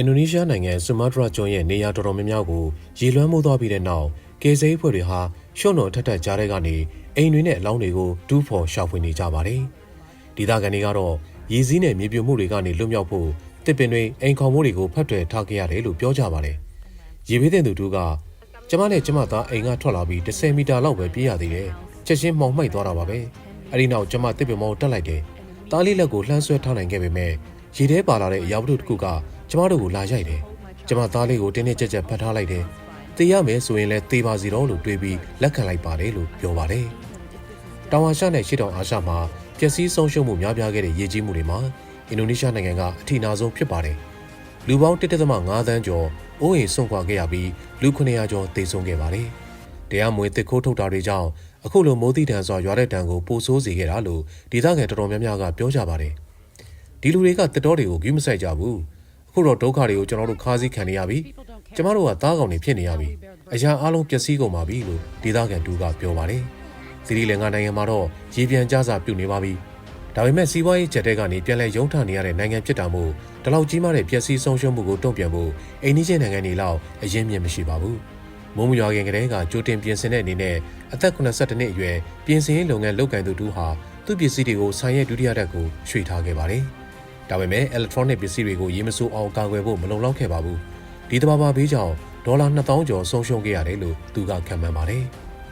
အင်ဒိုနီးရှားနိုင်ငံဆူမာတရာကျွန်းရဲ့နေရာတော်တော်များများကိုရေလွှမ်းမိုးသွားပြီးတဲ့နောက်ကယ်ဆယ်ရေးဖွဲ့တွေဟာရှုံတော်ထက်ထက်ကြားတဲ့ကနေအိမ်တွေနဲ့အလောင်းတွေကိုဒူးဖော်ရှာဖွေနေကြပါတယ်။ဒေသခံတွေကတော့ရေစည်းနဲ့မြေပြိုမှုတွေကနေလွတ်မြောက်ဖို့တစ်ပင်တွေအိမ်ခေါင်မိုးတွေကိုဖတ်ထွယ်ထားခဲ့ရတယ်လို့ပြောကြပါတယ်။ရေဘေးတဲ့သူတို့ကကျမနဲ့ကျမသားအိမ်ကထွက်လာပြီး10မီတာလောက်ပဲပြေးရသေးတယ်။ချက်ချင်းမှောင်မှိုက်သွားတာပါပဲ။အဲဒီနောက်ကျမတစ်ပင်မောတက်လိုက်တယ်။သားလေးလက်ကိုလှမ်းဆွဲထားနိုင်ခဲ့ပေမဲ့ရေထဲပါလာတဲ့အရာဝတ္ထုတစ်ခုက ကျမတို့ကိုလာရိုက်တယ်။ကျမသားလေးကိုတင်းတင်းကြပ်ကြပ်ဖတ်ထားလိုက်တယ်။တေးရမယ်ဆိုရင်လည်းတေးပါစီတော့လို့တွေးပြီးလက်ခံလိုက်ပါတယ်လို့ပြောပါတယ်။တောင်အာရှနဲ့ရှေ့တောင်အာရှမှာပျက်စီးဆုံးရှုံးမှုများပြားခဲ့တဲ့ရေကြီးမှုတွေမှာအင်ဒိုနီးရှားနိုင်ငံကအထင်အဆုံးဖြစ်ပါတယ်။လူပေါင်း1.5သန်းကျော်အိုးအိမ်ဆုံးခွာခဲ့ရပြီးလူ900ကျော်သေဆုံးခဲ့ပါတယ်။တရားမဝင်တစ်ခိုးထုတ်တာတွေကြောင့်အခုလိုမိုးတိတန်စွာရွာတဲ့တံကိုပိုဆိုးစေခဲ့တာလို့ဒေသခံတော်တော်များများကပြောကြပါတယ်။ဒီလူတွေကတစ်တော်တွေကိုဂိမ်းမဆိုင်ကြဘူး။အ ခုတော့ဒုက္ခတွေကိုကျွန်တော်တို့ခါးစည်းခံနေရပြီ။ကျမတို့ကသားကောင်တွေဖြစ်နေရပြီ။အရာအလုံးပျက်စီးကုန်ပါပြီလို့ဒေသခံတူကပြောပါတယ်။စီရီလင်္ကာနိုင်ငံမှာတော့ရေပြန်ကြစာပြုတ်နေပါပြီ။ဒါပေမဲ့စီးပွားရေးချက်တဲကနေပြန်လဲရုံးထနေရတဲ့နိုင်ငံဖြစ်တာမို့ဒီလောက်ကြီးမားတဲ့ပျက်စီးဆုံးရှုံးမှုကိုတုံ့ပြန်ဖို့အိန္ဒိယနိုင်ငံတွေလောက်အရင်မြင်မရှိပါဘူး။မုံမရွာခင်ကတည်းကကြိုတင်ပြင်ဆင်တဲ့အနေနဲ့အသက်82နှစ်အရွယ်ပြင်ဆင်ရေးလုပ်ငန်းလုပ်ကင်သူတူဟာသူ့ပစ္စည်းတွေကိုဆိုင်ရဲ့ဒုတိယတက်ကိုရွှေ့ထားခဲ့ပါတယ်။ ဒါပေမဲ့ electronic ပစ္စည်းတွေကိုရေးမစိုးအောင်ကာကွယ်ဖို့မလုံလောက်ခဲ့ပါဘူး။ဒီတဘာဘာဘေးကြောင့်ဒေါ်လာ2000ကျော်ဆုံးရှုံးခဲ့ရတယ်လို့သူကခံမှန်းပါတယ်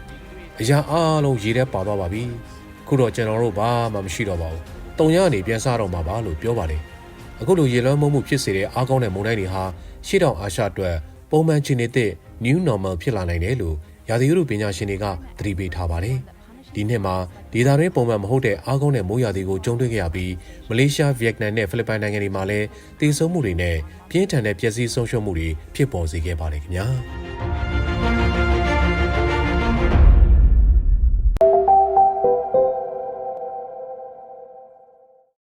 ။အရာအားလုံးရေထဲပါသွားပါပြီ။ခုတော့ကျွန်တော်တို့ဘာမှမရှိတော့ပါဘူး။တုံရအနေပြန်စားတော့မှာပါလို့ပြောပါတယ်။အခုလိုရေလွှမ်းမိုးမှုဖြစ်စေတဲ့အားကောင်းတဲ့မုန်တိုင်းတွေဟာရှေ့တောင်အာရှအတွက်ပုံမှန်ခြေနေတဲ့ new normal ဖြစ်လာနိုင်တယ်လို့ရာသီဥတုပညာရှင်တွေကသတိပေးထားပါတယ်။ ဒီနှစ်မှာဒေသတွင်းပုံမှန်မဟုတ်တဲ့အားကောင်းတဲ့မိုးရာသီကိုကြုံတွေ့ခဲ့ရပြီးမလေးရှား၊ဗီယက်နမ်နဲ့ဖိလစ်ပိုင်နိုင်ငံတွေမှာလည်းတည်ဆုံမှုတွေနဲ့ပြင်းထန်တဲ့ပျက်စီးဆုံးရှုံးမှုတွေဖြစ်ပေါ်စေခဲ့ပါတယ်ခင်ဗျာ။